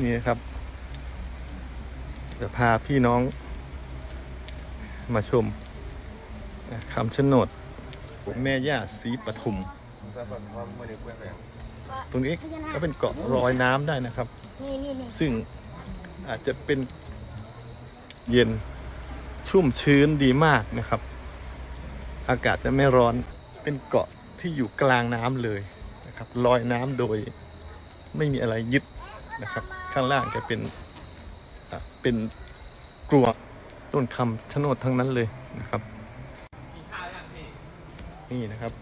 นี่นะครับจะพาพี่น้อง มาชมคำชะโนดแม่ย่าศรีปทุม ตรงนี้ก็เป็นเกาะลอยน้ำได้นะครับนี่นี่นี่ซึ่งอาจจะเป็นเย็นชุ่มชื้นดีมากนะครับ อากาศจะไม่ร้อนเป็นเกาะที่อยู่กลางน้ำเลยนะครับลอยน้ำโดยไม่มีอะไรยึดนะครับ ข้างล่างจะเป็นเป็นกลวงต้นคำชะโนดทั้งนั้นเลยนะครับนี่นะครับ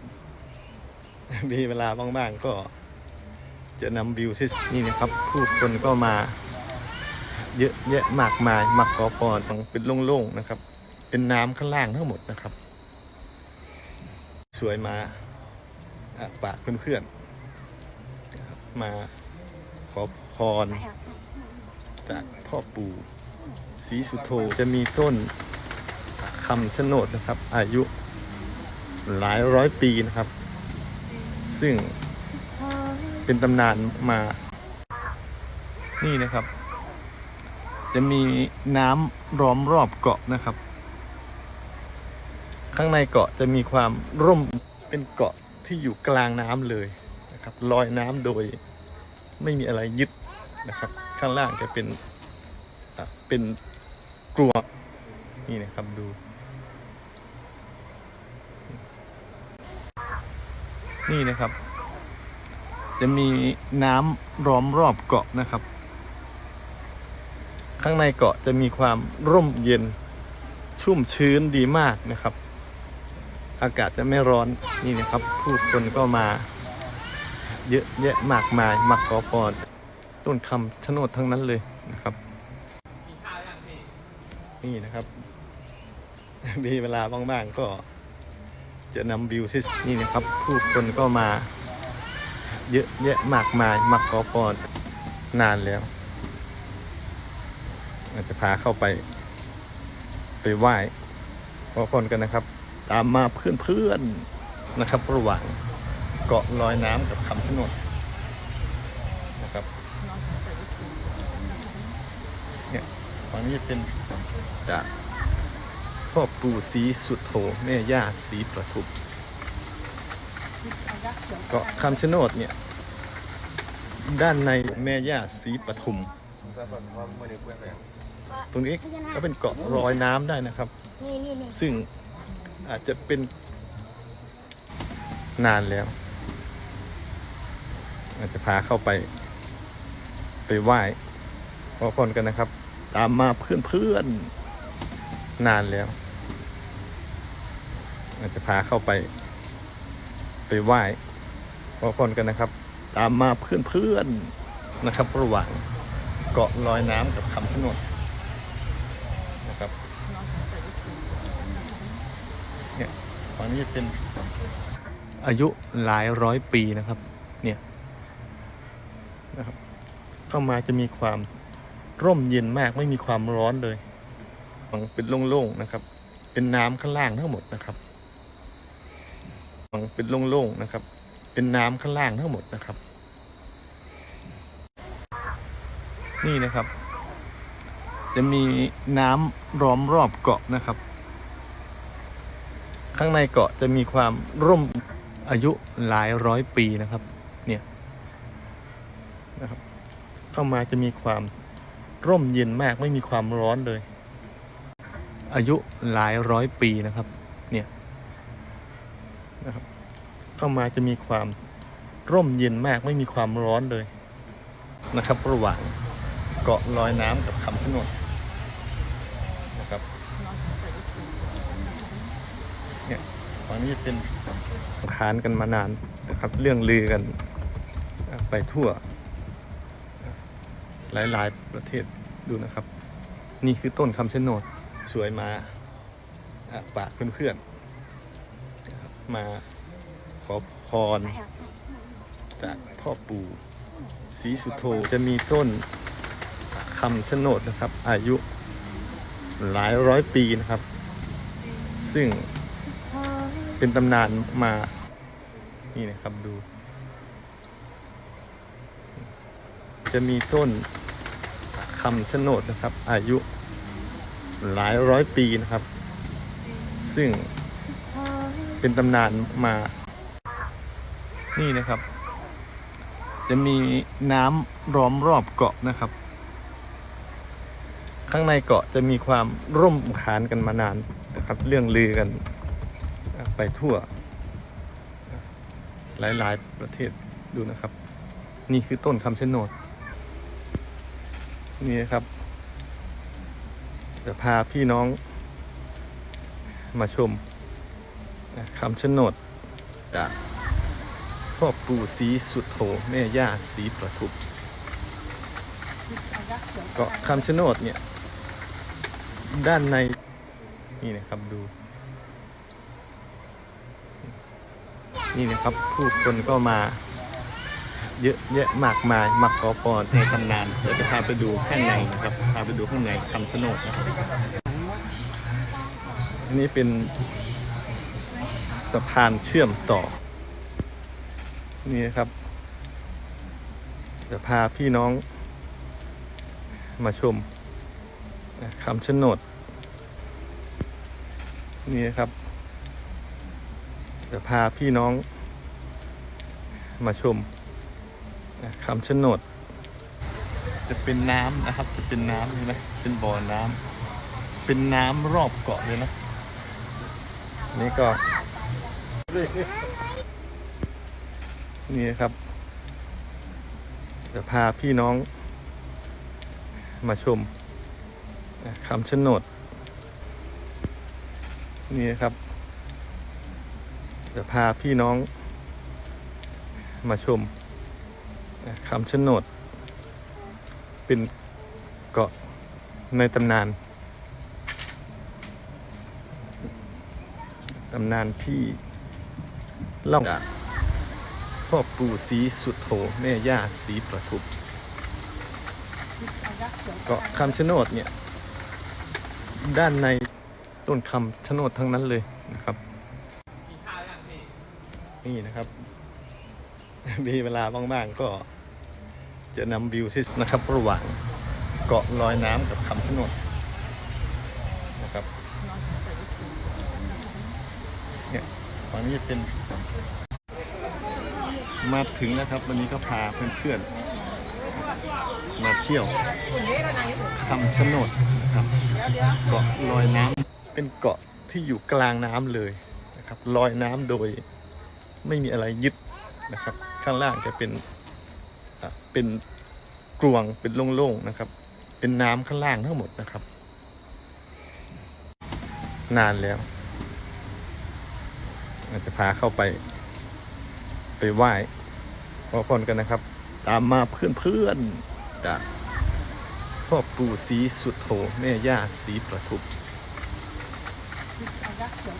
มีเวลาบ้างๆก็จะนำวิวที่นี่นะครับผู้คนก็มาเยอะแยะมากมายมาขอพรต้องเป็นโล่งๆนะครับ เป็นน้ำข้างล่างทั้งหมดนะครับ สวยมาฝากเพื่อนๆมา ขอพร จากพ่อปู่ศรีสุโธจะมีต้นคำชะโนดนะครับ อายุหลายร้อยปีนะครับ ซึ่งเป็นตำนานมานี่นะครับ จะมีน้ำล้อมรอบเกาะนะครับ ข้างในเกาะจะมีความร่มเป็นเกาะที่อยู่กลางน้ำเลยนะครับลอยน้ำโดย ไม่มีอะไรยึดนะครับ ข้างล่างจะเป็นเป็นกลวงนี่นะครับดู นี่นะครับ จะมีน้ำล้อมรอบเกาะนะครับ ข้างในเกาะจะมีความร่มเย็นชุ่มชื้นดีมากนะครับ อากาศจะไม่ร้อนนี่นะครับ ผู้คนก็มา เยอะแยะมากมายมาขอพรต้นคำชะโนดทั้งนั้นเลยนะครับนี่นะครับมีเวลาบ้างๆก็จะนำวิวที่นี่นะครับผู้คนก็มา เยอะแยะมากมายมาขอพรนานแล้วอาจจะพาเข้าไป ไปไหว้ขอพรกันนะครับ ตามมาเพื่อนๆนะครับ ระหว่าง เกาะลอยน้ำกับคำชะโนดนะครับเนี่ยฝั่งนี้เป็นจากพ่อปู่ศรีสุโธแม่ย่าศรีประทุมเกาะคำชะโนดเนี่ย ด้านในแม่ย่าศรีปทุม ตรงนี้ก็เป็นเกาะลอยน้ำได้นะครับนี่นี่นี่ซึ่งอาจจะเป็นนานแล้ว อาจจะพาเข้าไป ไปไหว้ขอพรกันนะครับ ตามมาเพื่อนๆนานแล้วอาจจะพาเข้าไป ไปไหว้ขอพรกันนะครับ ตามมาเพื่อนๆนะครับ ระหว่างเกาะลอยน้ำกับคำชะโนดนะครับเนี่ยฝั่งนี้เป็นอายุหลายร้อยปีนะครับ นะครับ เข้ามาจะมีความร่มเย็นมากไม่มีความร้อนเลยฝั่งเป็นโล่งๆนะครับ เป็นน้ำข้างล่างทั้งหมดนะครับฝั่งเป็นโล่งๆนะครับ เป็นน้ำข้างล่างทั้งหมดนะครับ นี่นะครับ จะมีน้ำล้อมรอบเกาะนะครับ ข้างในเกาะจะมีความร่มอายุหลายร้อยปีนะครับ เนี่ย นะครับ เข้ามาจะมีความร่มเย็นมากไม่มีความร้อนเลย อายุหลายร้อยปีนะครับ เนี่ยนะครับ เข้ามาจะมีความร่มเย็นมากไม่มีความร้อนเลยนะครับ ระหว่างเกาะลอยน้ำกับคำชะโนดนะครับฝั่งนี้เป็นขานกันมานานนะครับ เรื่องลือกันไปทั่ว หลาย ๆ ประเทศดูนะครับ นี่คือต้นคำชะโนดสวยมาอะฝากเพื่อนๆมาขอพร จากพ่อปู่ศรีสุโธจะมีต้นคำชะโนดนะครับ อายุหลายร้อยปีนะครับ ซึ่งเป็นตำนานมา นี่นะครับดู จะมีต้นคำชะโนดนะครับ อายุหลายร้อยปีนะครับ ซึ่งเป็นตำนานมา นี่นะครับ จะมีน้ำล้อมรอบเกาะนะครับ ข้างในเกาะจะมีความร่มขานกันมานานนะครับ เรื่องลือกันไปทั่ว หลายๆประเทศดูนะครับ นี่คือต้นคำชะโนด นี่นะครับจะพาพี่น้อง มาชมคำชนดจากพ่อปู่ศรีสุดโธแม่ย่าศรีประทุมเกาะคำชนดเนี่ย ด้านใน นี่นะครับดู นี่นะครับ ผู้คนก็มา เยอะแยะมากมายมาขอพรในตำนานเดี๋ยวจะพาไปดูข้างในนะครับพาไปดูข้างในคำชะโนดนะครับอันนี้เป็นสะพานเชื่อมต่อ นี่ครับ จะพาพี่น้องมาชมคำชะโนดนี่ครับ จะพาพี่น้องมาชม คำชะโนด จะเป็นน้ำนะครับ จะเป็นน้ำใช่ไหมเป็นบ่อน้ำเป็นน้ำรอบเกาะเลยนะ นี่ก็ นี่นะครับจะพาพี่น้อง มาชมคำชะโนด นี่นะครับจะพาพี่น้องมาชม คำชะโนด เป็นเกาะในตำนาน ตำนานที่เล่าจากพ่อปู่ศรีสุดโธแม่ย่าศรีประทุมเกาะคำชะโนดเนี่ย ด้านในต้นคำชะโนดทั้งนั้นเลยนะครับ นี่นะครับ มีเวลาบ้างๆก็จะนำวิวที่นะครับระหว่างเกาะลอยน้ำกับคำชะโนดนะครับเนี่ยฝั่งนี้เป็นมาถึงนะครับ วันนี้ก็พาเพื่อนๆมาเที่ยวคำชะโนดนะครับเกาะลอยน้ำเป็นเกาะที่อยู่กลางน้ำเลยนะครับลอยน้ำโดยไม่มีอะไรยึด นะครับ ข้างล่างจะเป็นเป็นกลวงเป็นโล่งๆนะครับ เป็นน้ำข้างล่างทั้งหมดนะครับ นานแล้วเราจะพาเข้าไป ไปไหว้ขอพรกันนะครับ ตามมาเพื่อนๆจากพ่อปู่ศรีสุดโธแม่ย่าศรีประทุม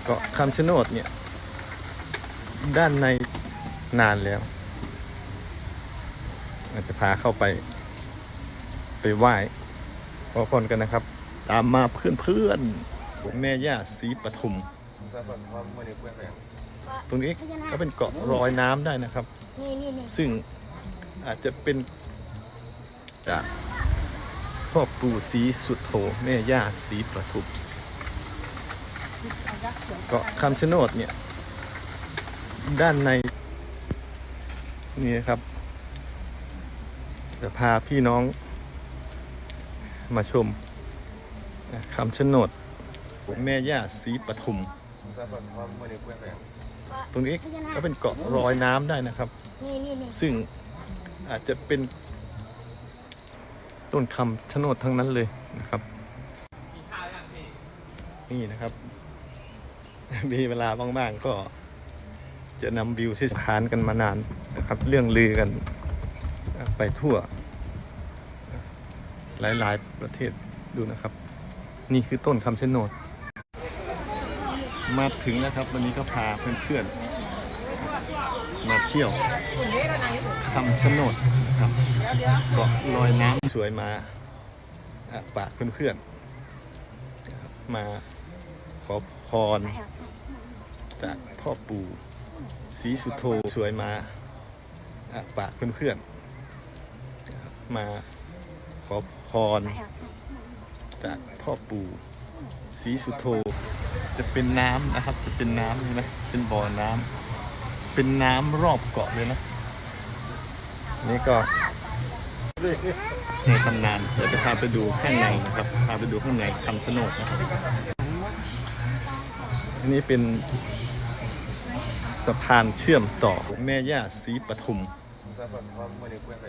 เกาะคำชะโนดเนี่ย ด้านใน นานแล้วเราจะพาเข้าไป ไปไหว้ขอพรกันนะครับ ตามมาเพื่อนๆแม่ย่าศรีประทุม ตรงนี้ก็เป็นเกาะลอยน้ำได้นะครับนี่นี่นี่ซึ่งอาจจะเป็นจากพ่อปู่ศรีสุดโธแม่ย่าศรีประทุมเกาะคำชะโนดเนี่ย ด้านใน นี่นะครับจะพาพี่น้องมาชมคำชะโนดแม่ย่าศรีประทุม ตรงนี้ก็เป็นเกาะลอยน้ำได้นะครับนี่นี่นี่ซึ่งอาจจะเป็นต้นคำชะโนดทั้งนั้นเลยนะครับนี่นะครับ มีเวลาบ้างๆก็จะนำวิวที่ขานกันมานาน นะครับเรื่องลือกันไปทั่ว หลายๆประเทศดูนะครับ นี่คือต้นคำชะโนด มาถึงนะครับ วันนี้ก็พาเพื่อนๆมาเที่ยวคำชะโนดครับเกาะลอยน้ำสวยมาอะฝากเพื่อนๆมาขอพรจากพ่อปู่ศรีสุโธสวยมา ฝากเพื่อนๆมาขอพร จากพ่อปู่ศรีสุโธจะเป็นน้ำนะครับ จะเป็นน้ำนี่นะเป็นบ่อน้ำเป็นน้ำรอบเกาะเลยนะ นี่ก็ในตำนานเดี๋ยวจะพาไปดูข้างในนะครับพาไปดูข้างในคำชะโนดนะครับอันนี้เป็นสะพานเชื่อมต่อแม่ย่าศรีปทุม hapa kwa mwene kwenda